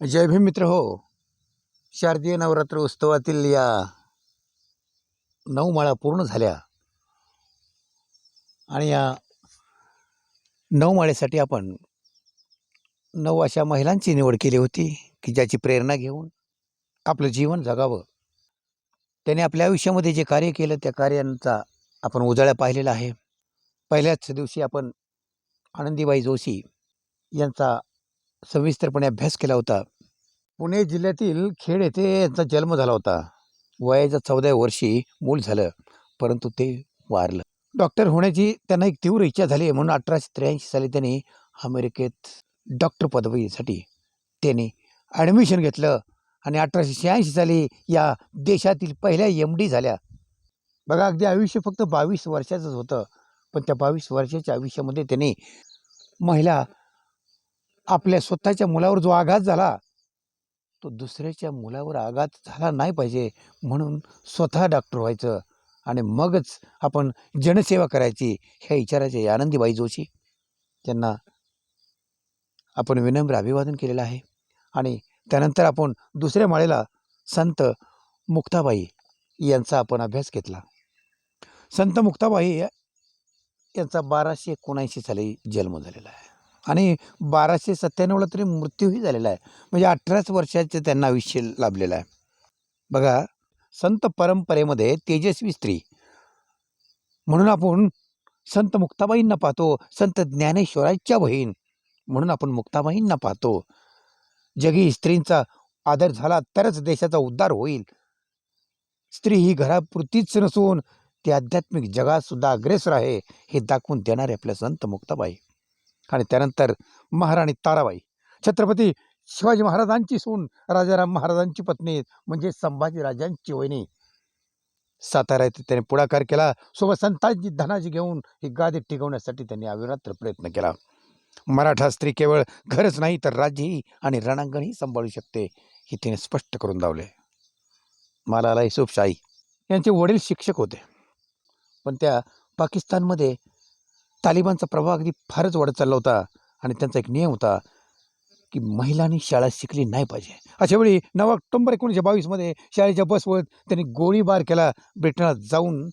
जय भीम मित्र हो. शारदीय नवरात्र उत्सवातील या नऊ माळा पूर्ण झाल्या. आणि या नऊ माळेसाठी आपण नऊ अशा महिलांची निवड केली होती की ज्याची प्रेरणा घेऊन आपलं जीवन जगावं. त्याने आपल्या आयुष्यामध्ये जे कार्य केलं त्या कार्यांचा आपण उजाळा पाहिलेला आहे. पहिल्याच दिवशी आपण आनंदीबाई जोशी यांचा सविस्तरपणे अभ्यास केला होता. पुणे जिल्ह्यातील खेड येथे यांचा जन्म झाला होता. वयाच्या चौदा वर्षी मूल झालं परंतु ते वारलं. डॉक्टर होण्याची त्यांना एक तीव्र इच्छा झाली म्हणून अठराशे त्र्याऐंशी साली त्यांनी अमेरिकेत डॉक्टर पदवीसाठी त्यांनी ॲडमिशन घेतलं आणि अठराशे शहाऐंशी साली या देशातील पहिल्या एम डी झाल्या. बघा अगदी आयुष्य फक्त बावीस वर्षाचंच होतं पण त्या बावीस वर्षाच्या आयुष्यामध्ये त्यांनी महिला आपल्या स्वतःच्या मुलावर जो आघात झाला तो दुसऱ्याच्या मुलावर आघात झाला नाही पाहिजे म्हणून स्वतः डॉक्टर व्हायचं आणि मगच आपण जनसेवा करायची ह्या विचाराचे आनंदीबाई जोशी त्यांना आपण विनम्र अभिवादन केलेलं आहे. आणि त्यानंतर आपण दुसऱ्या माळेला संत मुक्ताबाई यांचा आपण अभ्यास घेतला. संत मुक्ताबाई या- यांचा बाराशे एकोणऐंशी साली जन्म झालेला आहे. आणि बाराशे सत्त्याण्णवला तरी मृत्यूही झालेला आहे. म्हणजे अठराच वर्षाचे त्यांना आयुष्य लाभलेलं आहे. बघा संत परंपरेमध्ये तेजस्वी स्त्री. म्हणून आपण संत मुक्ताबाईंना पाहतो संत ज्ञानेश्वराच्या बहीण. म्हणून आपण मुक्ताबाईंना पाहतो. जगी स्त्रींचा आदर झाला तरच देशाचा उद्धार होईल. स्त्री ही घरापुरतीच नसून ती आध्यात्मिक जगात सुद्धा अग्रेसर आहे हे दाखवून देणारे आपल्या संत मुक्ताबाई. आणि त्यानंतर महाराणी ताराबाई. छत्रपती शिवाजी महाराजांची सून राजाराम महाराजांची पत्नी म्हणजे संभाजी राजांची वहिनी. सातारा येथे त्याने पुढाकार केला. सोबत संतांची धनाजी घेऊन ही गादी टिकवण्यासाठी त्यांनी अविरात्र प्रयत्न केला. मराठा स्त्री केवळ घरच नाही तर राज्यही आणि रणांगणही सांभाळू शकते हे तिने स्पष्ट करून दावले मालाला युसुफशाही यांचे वडील शिक्षक होते. पण त्या पाकिस्तानमध्ये तालिबानचा प्रभाव अगदी फारच वाढत चालला होता आणि त्यांचा एक नियम होता की महिलांनी शाळा शिकली नाही पाहिजे. अशावेळी नऊ ऑक्टोंबर एकोणीसशे बावीसमध्ये शाळेच्या बसवर त्यांनी गोळीबार केला. ब्रिटनात जाऊन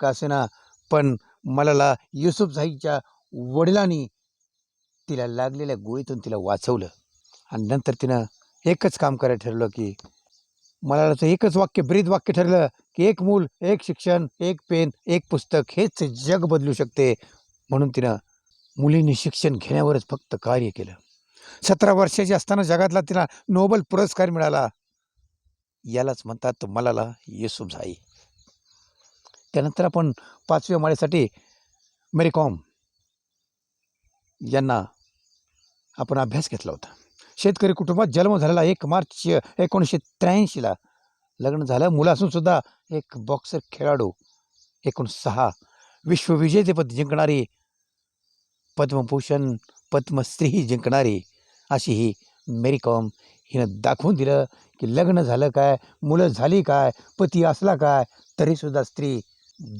का असेना पण मलाला युसुफझाईच्या वडिलांनी तिला लागलेल्या गोळीतून तिला वाचवलं. आणि नंतर तिनं एकच काम करायला ठरवलं की मलालाचं एकच वाक्य ब्रीद वाक्य ठरलं की एक मूल एक शिक्षण एक पेन एक पुस्तक हेच जग बदलू शकते. म्हणून तिनं मुलींनी शिक्षण घेण्यावरच फक्त कार्य केलं. सतरा वर्षाची असताना जगातला तिला नोबल पुरस्कार मिळाला. यालाच म्हणतात मलाला युसुफझाई त्यानंतर आपण पाचव्या माळेसाठी मेरीकॉम यांना आपण अभ्यास घेतला होता. शेतकरी कुटुंबात जन्म झालेला एक मार्च एकोणीसशे त्र्याऐंशीला लग्न झालं. मुलं असून सुद्धा एक बॉक्सर खेळाडू एकूण सहा विश्वविजेतेपद जिंकणारी पद्मभूषण पद्मश्री जिंकणारी अशी ही मेरी कॉम हिनं दाखवून दिलं की लग्न झालं काय मुलं झाली काय पती असला काय तरीसुद्धा स्त्री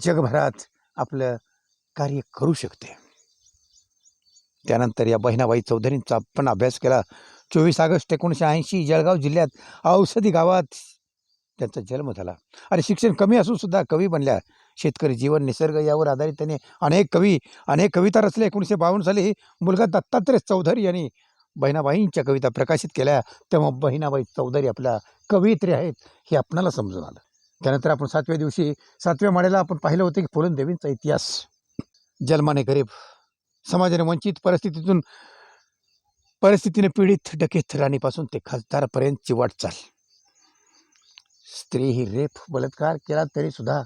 जगभरात आपलं कार्य करू शकते. त्यानंतर या बहिणाबाई चौधरींचा पण अभ्यास केला. चोवीस ऑगस्ट एकोणीसशे ऐंशी जळगाव जिल्ह्यात औषधी गावात त्यांचा जन्म झाला. आणि शिक्षण कमी असून सुद्धा कवी बनल्या. शेतकरी जीवन निसर्ग यावर आधारित त्यांनी अनेक कवी अनेक कविता रचल्या एकोणीसशे बावन्न साली मुलगा दत्तात्रय चौधरी यांनी बहिणाबाईंच्या कविता प्रकाशित केल्या. तेव्हा बहिणाबाई चौधरी आपल्या कवयित्री आहेत हे आपणाला समजून आलं. त्यानंतर आपण सातव्या दिवशी सातव्या माळ्याला आपण पाहिलं होतं की फुलनदेवींचा इतिहास. जन्माने गरीब समाजाने वंचित परिस्थितीतून परिस्थितीने पीडित डकेत राणीपासून ते खासदारापर्यंतची वाटचाल स्त्री ही रेप बलात्कार केला तरी सुद्धा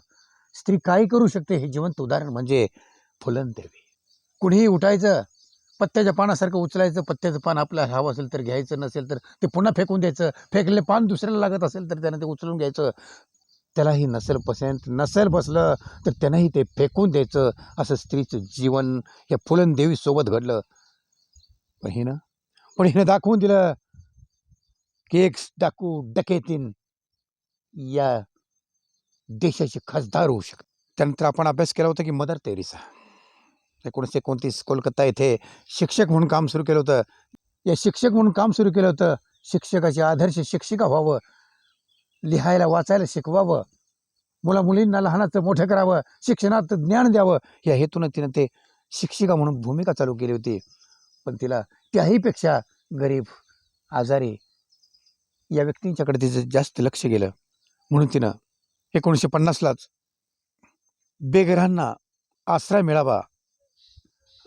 स्त्री काय करू शकते हे जिवंत उदाहरण म्हणजे फुलंदेवी. कुणीही उठायचं पत्त्याच्या पानासारखं उचलायचं पत्त्याचं पान आपल्याला हवं असेल तर घ्यायचं नसेल तर ते पुन्हा फेकून द्यायचं फेकलेलं पान दुसऱ्याला लागत असेल तर त्यानं ते उचलून घ्यायचं. त्यालाही नसेल पसंत नसेल बसलं तर त्यांनाही ते फेकून द्यायचं असं स्त्रीचं जीवन या फुलनदेवीसोबत घडलं. पण हिनं पण हिनं दाखवून दिलं की एक डाकू डकेतीन या देशाचे खासदार होऊ शकत त्यानंतर आपण अभ्यास केला होता की मदर तेरेसा एकोणीसशे एकोणतीस कोलकाता येथे शिक्षक म्हणून काम सुरू केलं होतं. या शिक्षक म्हणून काम सुरू केलं होतं शिक्षकाचे आदर्श शिक्षिका व्हावं लिहायला वाचायला शिकवावं मुला मुलींना लहानाचं मोठं करावं शिक्षणात ज्ञान द्यावं या हेतूनं तिनं ते शिक्षिका म्हणून भूमिका चालू केली होती. पण तिला त्याहीपेक्षा गरीब आजारी या व्यक्तींच्याकडे तिचं जास्त लक्ष गेलं. म्हणून तिनं एकोणीसशे पन्नासलाच बेघरांना आश्रय मिळावा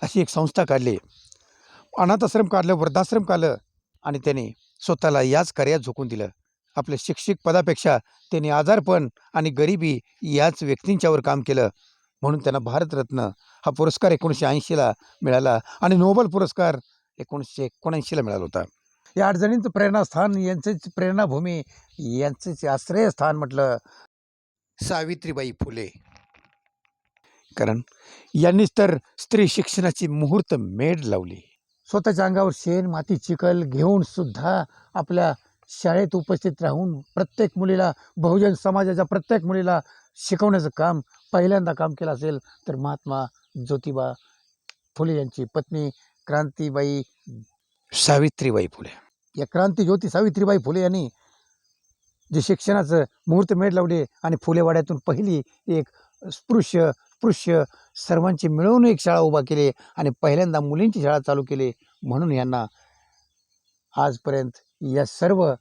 अशी एक संस्था काढली. अनाथाश्रम काढलं वृद्धाश्रम काढलं आणि त्याने स्वतःला याच कार्यात झोकून दिलं. आपल्या शिक्षक पदापेक्षा त्यांनी आजारपण आणि गरिबी याच व्यक्तींच्यावर काम केलं. म्हणून त्यांना भारतरत्न हा पुरस्कार एकोणीसशे ऐंशीला मिळाला आणि नोबल पुरस्कार एकोणीसशे एकोणऐंशीला मिळाला होता. या अडचणींचं प्रेरणास्थान यांचेच प्रेरणाभूमी यांचेच आश्रयस्थान म्हटलं सावित्रीबाई फुले. कारण यांनीच तर स्त्री शिक्षणाची मुहूर्त मेढ लावली. स्वतःच्या अंगावर शेण माती चिखल घेऊन सुद्धा आपल्या शाळेत उपस्थित राहून प्रत्येक मुलीला बहुजन समाजाच्या प्रत्येक मुलीला शिकवण्याचं काम पहिल्यांदा काम केलं असेल तर महात्मा ज्योतिबा फुले यांची पत्नी क्रांतीबाई सावित्रीबाई फुले. या क्रांती ज्योती सावित्रीबाई फुले यांनी जे शिक्षणाचं मुहूर्त मेढ लावले आणि फुलेवाड्यातून पहिली एक स्पृश्य स्पृश्य सर्वांची मिळवून एक शाळा उभा केली आणि पहिल्यांदा मुलींची शाळा चालू केली म्हणून यांना आजपर्यंत या सर्व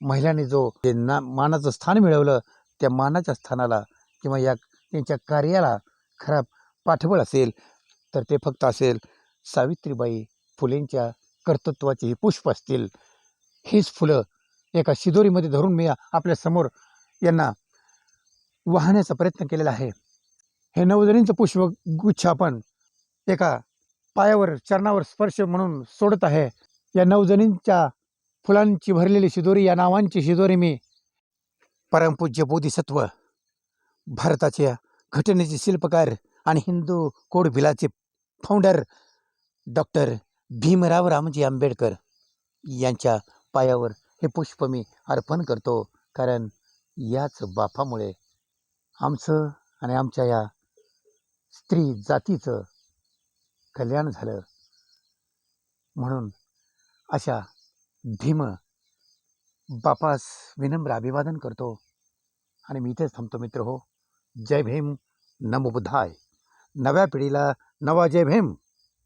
महिलांनी जो जे ना मानाचं स्थान मिळवलं त्या मानाच्या स्थानाला किंवा या त्यांच्या कार्याला खराब पाठबळ असेल तर ते फक्त असेल सावित्रीबाई फुलेंच्या कर्तृत्वाची ही पुष्प असतील. हीच फुलं एका शिदोरीमध्ये धरून मी आपल्यासमोर यांना वाहण्याचा प्रयत्न केलेला आहे. हे नवजरींचं पुष्प गुच्छ आपण एका पायावर चरणावर स्पर्श म्हणून सोडत आहे. या नवजनींच्या फुलांची भरलेली शिदोरी या नावांची शिदोरी मी परमपूज्य बोधिसत्व भारताच्या घटनेचे शिल्पकार आणि हिंदू कोड भिलाचे फाउंडर डॉक्टर भीमराव रामजी आंबेडकर यांच्या पायावर हे पुष्प मी अर्पण करतो कारण याच बापामुळे आमचं आणि आमच्या या स्त्री जातीचं कल्याण झालं. म्हणून अशा भीम बापास विनम्र अभिवादन करतो आणि मी इथेच थांबतो मित्र हो. जय भीम नमो नव्या पिढीला नवा जय भीम.